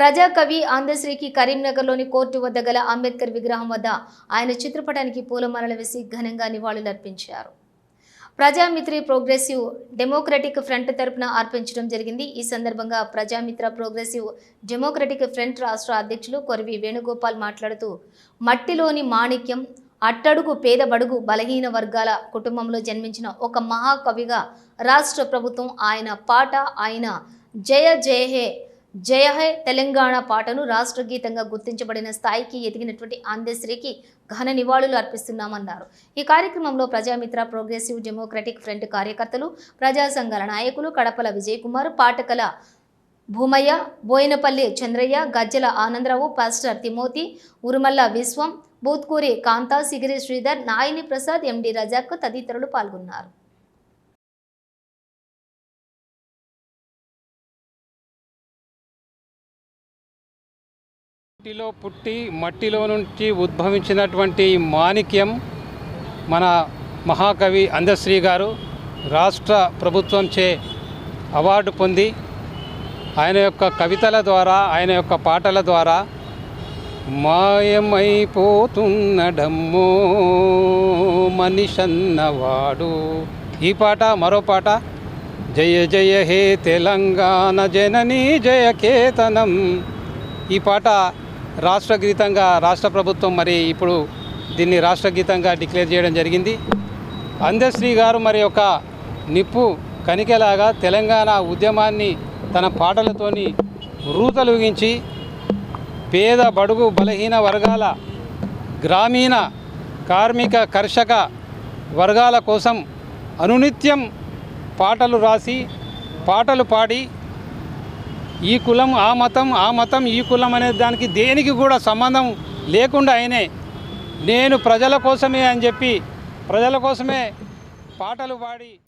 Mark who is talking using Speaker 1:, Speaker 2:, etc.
Speaker 1: ప్రజాకవి ఆంధ్రశ్రీకి కరీంనగర్లోని కోర్టు వద్ద గల అంబేద్కర్ విగ్రహం వద్ద ఆయన చిత్రపటానికి పూలమాలలు వేసి ఘనంగా నివాళులర్పించారు. ప్రజామిత్రి ప్రోగ్రెసివ్ డెమోక్రటిక్ ఫ్రంట్ తరపున అర్పించడం జరిగింది. ఈ సందర్భంగా ప్రజామిత్ర ప్రోగ్రెసివ్ డెమోక్రటిక్ ఫ్రంట్ రాష్ట్ర అధ్యక్షులు కొరవి వేణుగోపాల్ మాట్లాడుతూ మట్టిలోని మాణిక్యం అట్టడుగు పేద బడుగు బలహీన వర్గాల కుటుంబంలో జన్మించిన ఒక మహాకవిగా రాష్ట్ర ప్రభుత్వం ఆయన పాట ఆయన జయ జయ హే జయ హై తెలంగాణ పాటను రాష్ట్ర గీతంగా గుర్తించబడిన స్థాయికి ఎదిగినటువంటి అందశ్రీకి ఘన నివాళులు అర్పిస్తున్నామన్నారు. ఈ కార్యక్రమంలో ప్రజామిత్ర ప్రోగ్రెసివ్ డెమోక్రటిక్ ఫ్రంట్ కార్యకర్తలు ప్రజా సంఘాల నాయకులు Kadapala Vijay Kumar Patakala Bhoomaiah Boinapalli Chandraiah Gajjala Anandarao pastor Timothy Urumalla Vishwam Bhutkuri Kanta Sigiri Sridhar Naini Prasad MD Razak తదితరులు పాల్గొన్నారు.
Speaker 2: మట్టిలో పుట్టి మట్టిలో నుంచి ఉద్భవించినటువంటి మాణిక్యం మన మహాకవి అందశ్రీ గారు రాష్ట్ర ప్రభుత్వంచే అవార్డు పొంది ఆయన యొక్క కవితల ద్వారా ఆయన యొక్క పాటల ద్వారా మాయమైపోతున్నడమ్మో మనిషన్నవాడు. ఈ పాట మరో పాట. జయ జయ హే తెలంగాణ జననీ జయ కేతనం. ఈ పాట రాష్ట్ర గీతంగా రాష్ట్ర ప్రభుత్వం మరి ఇప్పుడు దీన్ని రాష్ట్ర గీతంగా డిక్లేర్ చేయడం జరిగింది. అందశ్రీ గారు మరి ఒక నిప్పు కనికెలాగా తెలంగాణ ఉద్యమాన్ని తన పాటలతోని రూతలుగించి పేద బడుగు బలహీన వర్గాల గ్రామీణ కార్మిక కర్షక వర్గాల కోసం అనునిత్యం పాటలు రాసి పాటలు పాడి ఈ కులం ఆ మతం ఆ మతం ఈ కులం అనే దానికి దేనికి కూడా సంబంధం లేకుండా ఆయనే నేను ప్రజల కోసమే అని చెప్పి ప్రజల కోసమే పాటలు పాడి